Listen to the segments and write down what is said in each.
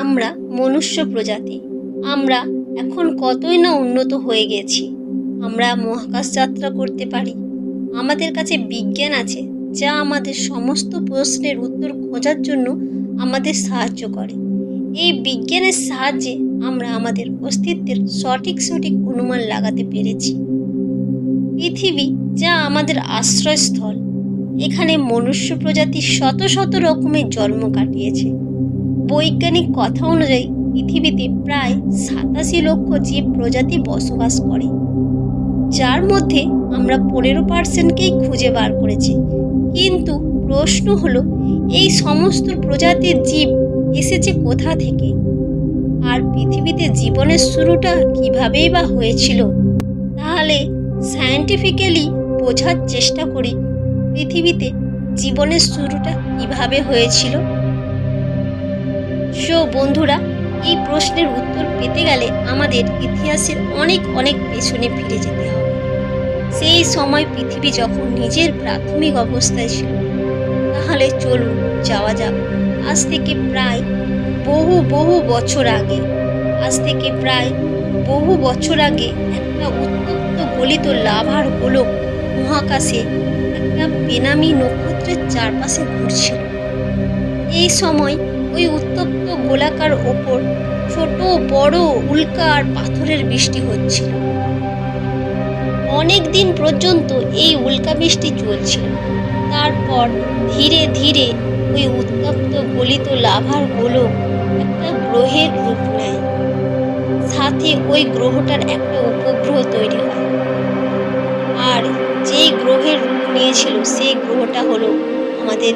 আমরা মনুষ্য প্রজাতি। আমরা এখন কতই না উন্নত হয়ে গেছি। আমরা মহাকাশ যাত্রা করতে পারি। আমাদের কাছে বিজ্ঞান আছে, যা আমাদের সমস্ত প্রশ্নের উত্তর খোঁজার জন্য আমাদের সাহায্য করে। এই বিজ্ঞানের সাহায্যে আমরা আমাদের অস্তিত্বের সঠিক সঠিক অনুমান লাগাতে পেরেছি। পৃথিবী, যা আমাদের আশ্রয়স্থল এখানে মনুষ্য প্রজাতি শত শত রকমের জন্ম কাটিয়েছে। বৈজ্ঞানিক কথা অনুযায়ী পৃথিবীতে প্রায় সাতাশি লক্ষ জীব প্রজাতি বসবাস করে, যার মধ্যে আমরা পনেরো পার্সেন্টকেই খুঁজে বার করেছি। কিন্তু প্রশ্ন হলো, এই সমস্ত প্রজাতির জীব এসেছে কোথা থেকে? আর পৃথিবীতে জীবনের শুরুটা কিভাবেই বা হয়েছিল? তাহলে সায়েন্টিফিক্যালি বোঝার চেষ্টা করি পৃথিবীতে জীবনের শুরুটা কীভাবে হয়েছিল? সো বন্ধুরা, এই প্রশ্নের উত্তর পেতে গেলে আমাদের ইতিহাসের অনেক অনেক পেছনে ফিরে যেতে হবে। সেই সময় পৃথিবী যখন নিজের প্রাথমিক অবস্থায় ছিল, তাহলে চলুন যাওয়া যাক। আজ থেকে প্রায় বহু বহু বছর আগে, আজ থেকে প্রায় বহু বছর আগে একটা উত্তপ্ত গলিত লাভার গোলক মহাকাশে একটা বেনামি নক্ষত্রের চারপাশে ঘুরছিল। এই সময় ওই উত্তপ্ত গোলাকার ওপর ছোট বড় উল্কা আর পাথরের বৃষ্টি হচ্ছিল। অনেক দিন পর্যন্ত এই উল্কা বৃষ্টি চলছিল। তারপর ধীরে ধীরে ওই উত্তপ্ত গলিত লাভার গোলক একটা গ্রহের রূপ নেয়। সাথে ওই গ্রহটার একটা উপগ্রহ তৈরি হয়। আর যেই গ্রহের নিয়েছিল সেই গ্রহটা হলো আমাদের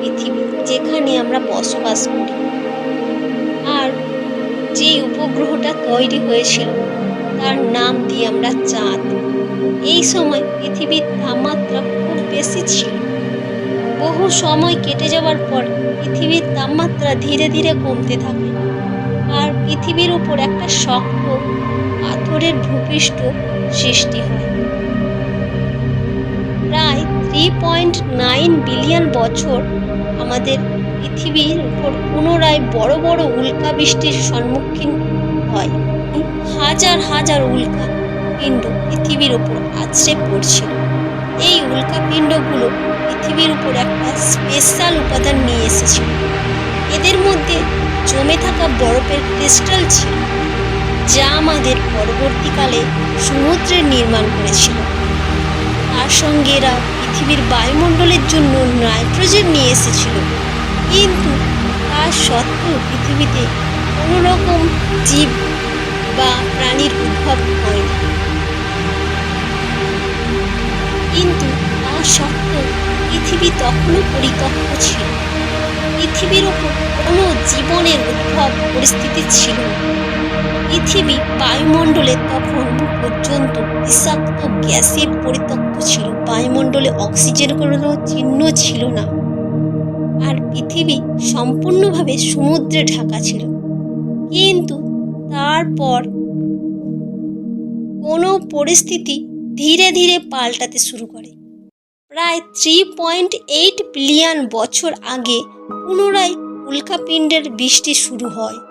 পৃথিবী, যেখানে আমরা বসবাস করি। আর যেই উপগ্রহটা তৈরি হয়েছিল, তার নাম দিয়ে আমরা চাঁদ। এই সময় পৃথিবীর তাপমাত্রা খুব বেশি ছিল। বহু সময় কেটে যাওয়ার পর পৃথিবীর তাপমাত্রা ধীরে ধীরে কমতে থাকে। আর পৃথিবীর উপর একটা শক্ত পাথরের ভূপৃষ্ঠ সৃষ্টি হয়। থ্রি পয়েন্ট নাইন বিলিয়ন বছর আমাদের পৃথিবীর উপর পুনরায় বড় বড় উল্কা বৃষ্টির সম্মুখীন হয়। হাজার হাজার উল্কা পিণ্ড পৃথিবীর উপর আছড়ে পড়ছিল। এই উল্কা পিণ্ডগুলো পৃথিবীর উপর একটা স্পেশাল উপাদান নিয়ে এসেছিল। এদের মধ্যে জমে থাকা বরফের ক্রিস্টাল ছিল, যা আমাদের পরবর্তীকালে সমুদ্রের নির্মাণ করেছিল। তার সঙ্গে এরা পৃথিবীর বায়ুমণ্ডলের জন্য নাইট্রোজেন নিয়ে এসেছিল। কিন্তু তার সত্ত্বেও পৃথিবীতে কোনো রকম জীব বা প্রাণীর উদ্ভব হয়নি। কিন্তু তা সত্ত্বেও পৃথিবী তখনও পরিত্যক্ত ছিল। পৃথিবীর ওপর কোনো জীবনের উদ্ভব পরিস্থিতি ছিল না। পৃথিবী বায়ুমণ্ডলে তখন পর্যন্ত বিষাক্ত গ্যাসে পরিত্যক্ত ছিল। বায়ুমণ্ডলে অক্সিজেন কোনো চিহ্ন ছিল না। আর পৃথিবী সম্পূর্ণভাবে সমুদ্রে ঢাকা ছিল। কিন্তু তারপর কোনো পরিস্থিতি ধীরে ধীরে পাল্টাতে শুরু করে। প্রায় থ্রি পয়েন্ট এইট বিলিয়ন বছর আগে পুনরায় উল্কাপিণ্ডের বৃষ্টি শুরু হয়।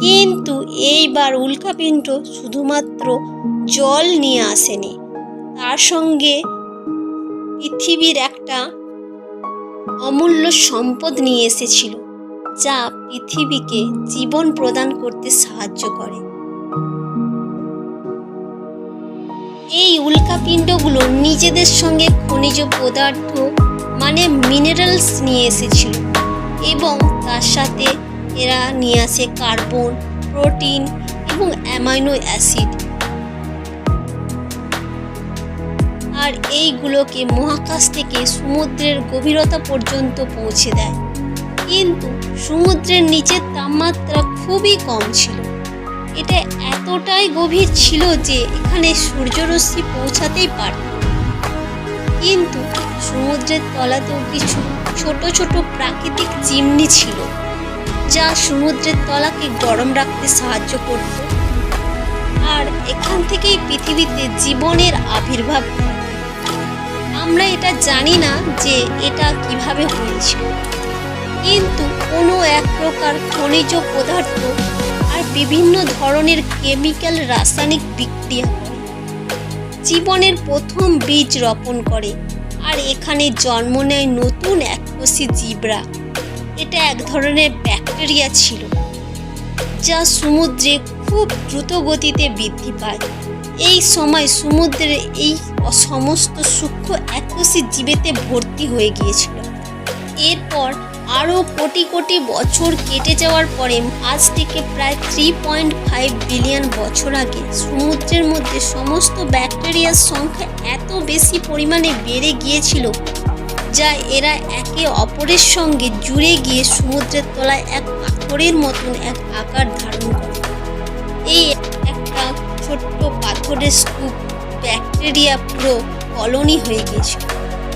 কিন্তু এইবার উল্কাপিণ্ড শুধুমাত্র জল নিয়ে আসেনি। তার সঙ্গে পৃথিবীর একটা অমূল্য সম্পদ নিয়ে এসেছিল, যা পৃথিবীকে জীবন প্রদান করতে সাহায্য করে। এই উল্কাপিণ্ডগুলো নিজেদের সঙ্গে খনিজ পদার্থ মানে মিনারেলস নিয়ে এসেছিল এবং তার সাথে এরা নিয়ে আসে কার্বন, প্রোটিন এবং অ্যামাইনো অ্যাসিড। আর এইগুলোকে মহাকাশ থেকে সমুদ্রের গভীরতা পর্যন্ত পৌঁছে দেয়। কিন্তু সমুদ্রের নিচের তাপমাত্রা খুবই কম ছিল। এটা এতটাই গভীর ছিল যে এখানে সূর্যরশ্মি পৌঁছাতেই পারত কিন্তু সমুদ্রের তলাতেও কিছু ছোট ছোট প্রাকৃতিক চিমনি ছিল। যা সমুদ্রের তলাকে গরম রাখতে সাহায্য করত। আর এখান থেকেই পৃথিবীতে জীবনের আবির্ভাব আমরা এটা জানি না যে এটা কীভাবে হয়েছিল কিন্তু কোনো এক প্রকার খনিজ পদার্থ আর বিভিন্ন ধরনের কেমিক্যাল রাসায়নিক বিক্রিয়া করে জীবনের প্রথম বীজ রোপণ করে আর এখানে জন্ম নেয় নতুন এককোষী জীবরা। এটা এক ধরনের ব্যাকটেরিয়া ছিল, যা সমুদ্রে খুব দ্রুত গতিতে বৃদ্ধি পায়। এই সময় সমুদ্রের এই সমস্ত সূক্ষ্ম এককোষী জীবেতে ভর্তি হয়ে গিয়েছিল। এরপর আরও কোটি কোটি বছর কেটে যাওয়ার পরে আজ থেকে প্রায় থ্রি পয়েন্ট ফাইভ বিলিয়ন বছর আগে সমুদ্রের মধ্যে সমস্ত ব্যাকটেরিয়ার সংখ্যা এত বেশি পরিমাণে বেড়ে গিয়েছিল যা এরা একে অপরের সঙ্গে জুড়ে গিয়ে সমুদ্রের তলায় এক পাথরের মতন এক আকার ধারণ করে। এই একটা ছোট্ট পাথরের স্তূপ ব্যাকটেরিয়া পুরো কলোনি হয়ে গিয়েছিল।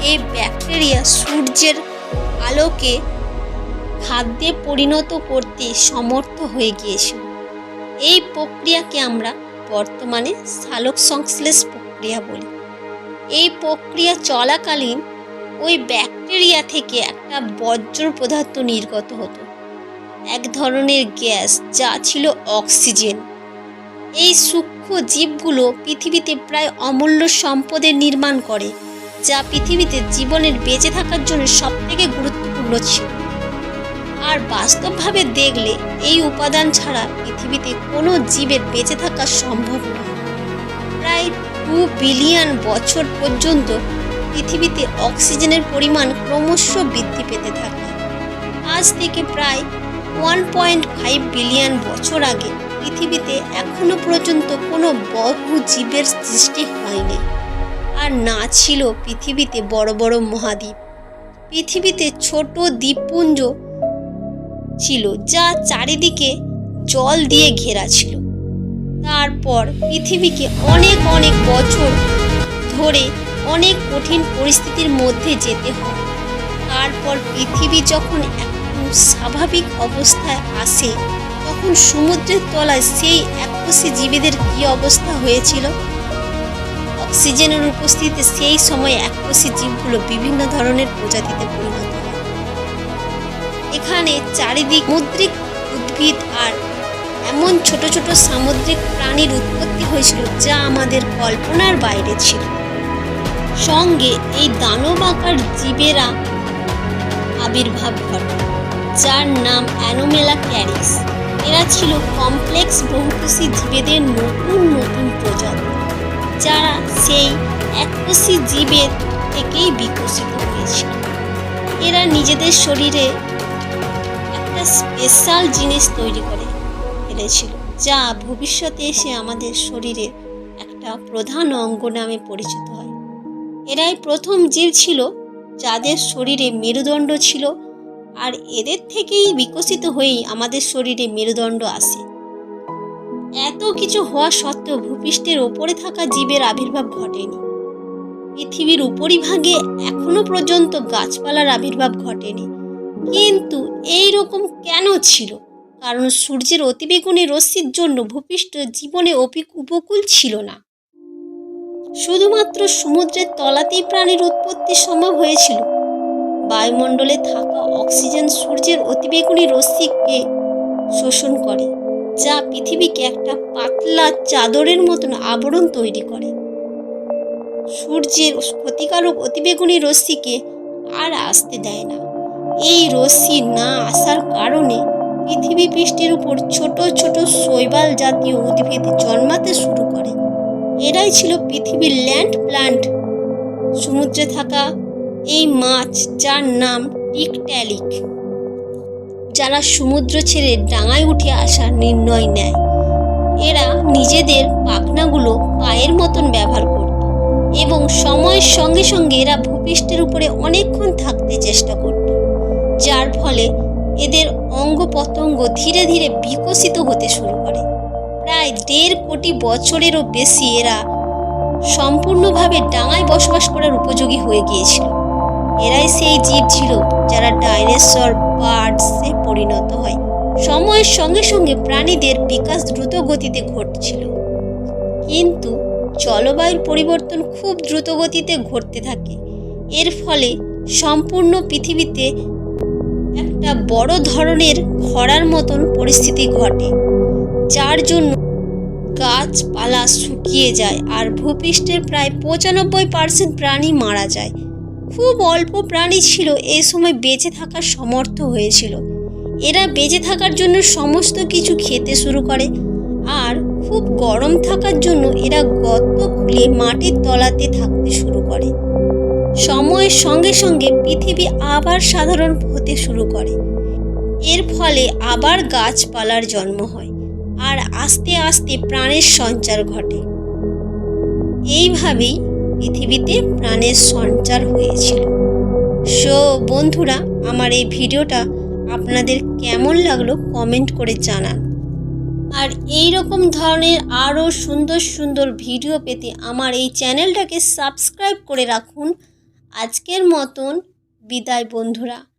এই ব্যাকটেরিয়া সূর্যের আলোকে খাদ্যে পরিণত করতে সমর্থ হয়ে গিয়েছিল। এই প্রক্রিয়াকে আমরা বর্তমানে সালোক সংশ্লেষ প্রক্রিয়া বলি। এই প্রক্রিয়া চলাকালীন ওই ব্যাকটেরিয়া থেকে একটা বজ্র পদার্থ নির্গত হতো। এক ধরনের গ্যাস যা ছিল অক্সিজেন। এই সূক্ষ্ম জীবগুলো পৃথিবীতে প্রায় অমূল্য সম্পদের নির্মাণ করে, যা পৃথিবীতে জীবনের বেঁচে থাকার জন্য সবথেকে গুরুত্বপূর্ণ ছিল। আর বাস্তবভাবে দেখলে এই উপাদান ছাড়া পৃথিবীতে কোনো জীবের বেঁচে থাকা সম্ভব নয়। প্রায় টু বিলিয়ন বছর পর্যন্ত পৃথিবীতে অক্সিজেনের পরিমাণ ক্রমশ বৃদ্ধি পেতে থাকে। আজ থেকে প্রায় ওয়ান পয়েন্ট ফাইভ বিলিয়ন বছর আগে পৃথিবীতে এখনও পর্যন্ত কোনো বহু জীবের সৃষ্টি হয়নি। আর না ছিল পৃথিবীতে বড় বড় মহাদ্বীপ। পৃথিবীতে ছোট দ্বীপপুঞ্জ ছিল যা চারিদিকে জল দিয়ে ঘেরা ছিল। তারপর পৃথিবীকে অনেক অনেক বছর ধরে অনেক কঠিন পরিস্থিতির মধ্যে যেতে হয়। তারপর পৃথিবী যখন একটু স্বাভাবিক অবস্থায় আসে, তখন সমুদ্রের তলায় সেই এককোষী জীবীদের কী অবস্থা হয়েছিল? অক্সিজেনের উপস্থিতিতে সেই সময় এককোষী জীবগুলো বিভিন্ন ধরনের প্রজাতিতে পরিণত হয়। এখানে চারিদিক মুদ্রিক উদ্ভিদ আর এমন ছোট ছোট সামুদ্রিক প্রাণীর উৎপত্তি হয়েছিল যা আমাদের কল্পনার বাইরে ছিল। সঙ্গে এই দানব আকার জীবেরা আবির্ভাব ঘটে, যার নাম অ্যানোমেলা ক্যারিস। এরা ছিল কমপ্লেক্স বহুকোষী জীবেদের নতুন নতুন প্রজাতি যারা সেই এককোষী জীবের থেকেই বিকশিত হয়েছিল। এরা নিজেদের শরীরে একটা স্পেশাল জিনিস তৈরি করে ফেলেছিল, যা ভবিষ্যতে এসে আমাদের শরীরে একটা প্রধান অঙ্গ নামে পরিচিত হয়। এরাই প্রথম জীব ছিল যাদের শরীরে মেরুদণ্ড ছিল, আর এদের থেকেই বিকশিত হয়েই আমাদের শরীরে মেরুদণ্ড আসে এত কিছু হওয়া সত্ত্বেও ভূপৃষ্ঠের ওপরে থাকা জীবের আবির্ভাব ঘটেনি। পৃথিবীর উপরিভাগে এখনও পর্যন্ত গাছপালার আবির্ভাব ঘটেনি। কিন্তু এই রকম কেন ছিল? কারণ সূর্যের অতিবেগুনি রশ্মির জন্য ভূপৃষ্ঠ জীবনে উপকূল ছিল না। শুধুমাত্র সমুদ্রের তলাতেই প্রাণীর উৎপত্তি সম্ভব হয়েছিল। বায়ুমণ্ডলে থাকা অক্সিজেন সূর্যের অতিবেগুনি রশ্মিকে শোষণ করে, যা পৃথিবীকে একটা পাতলা চাদরের মতন আবরণ তৈরি করে। সূর্যের ক্ষতিকারক অতিবেগুনি রশ্মিকে আর আসতে দেয় না। এই রশ্মি না আসার কারণে পৃথিবী পৃষ্ঠের উপর ছোট ছোট শৈবাল জাতীয় উদ্ভিদ জন্মাতে শুরু করে। এরাই ছিল পৃথিবীর ল্যান্ড প্লান্ট। সমুদ্রে থাকা এই মাছ, যার নাম টিকট্যালিক যারা সমুদ্র ছেড়ে ডাঙায় উঠে আসার নির্ণয় নেয়। এরা নিজেদের পাখনাগুলো পায়ের মতন ব্যবহার করত এবং সময়ের সঙ্গে সঙ্গে এরা ভূপৃষ্ঠের উপরে অনেকক্ষণ থাকতে চেষ্টা করত, যার ফলে এদের অঙ্গ প্রত্যঙ্গ ধীরে ধীরে বিকশিত হতে শুরু করে। প্রায় দেড় কোটি বছরেরও বেশি এরা সম্পূর্ণভাবে ডাঙায় বসবাস করার উপযোগী হয়ে গিয়েছিল। এরাই সেই জীব ছিল যারা ডাইনোসর বার্ডসে পরিণত হয়। সময়ের সঙ্গে সঙ্গে প্রাণীদের বিকাশ দ্রুত গতিতে ঘটছিল। কিন্তু জলবায়ুর পরিবর্তন খুব দ্রুত গতিতে ঘটতে থাকে। এর ফলে সম্পূর্ণ পৃথিবীতে একটা বড় ধরনের খরার মতন পরিস্থিতি ঘটে। যার জন্য গাছপালা শুকিয়ে যায় আর ভূপৃষ্ঠের প্রায় পঁচানব্বই পার্সেন্ট প্রাণী মারা যায়। খুব অল্প প্রাণী ছিল এই সময় বেঁচে থাকার সমর্থ হয়েছিল। এরা বেঁচে থাকার জন্য সমস্ত কিছু খেতে শুরু করে আর খুব গরম থাকার জন্য এরা গর্ত খুলে মাটির তলাতে থাকতে শুরু করে। সময়ের সঙ্গে সঙ্গে পৃথিবী আবার সাধারণ হতে শুরু করে। এর ফলে আবার গাছপালার জন্ম হয়। আর আস্তে আস্তে প্রাণের সঞ্চার ঘটে। এইভাবেই পৃথিবীতে প্রাণের সঞ্চার হয়েছিল। সো, বন্ধুরা, আমার এই ভিডিওটা আপনাদের কেমন লাগল কমেন্ট করে জানান। আর এই রকম ধরনের আরও সুন্দর সুন্দর ভিডিও পেতে আমার এই চ্যানেলটাকে সাবস্ক্রাইব করে রাখুন। আজকের মতন বিদায়, বন্ধুরা।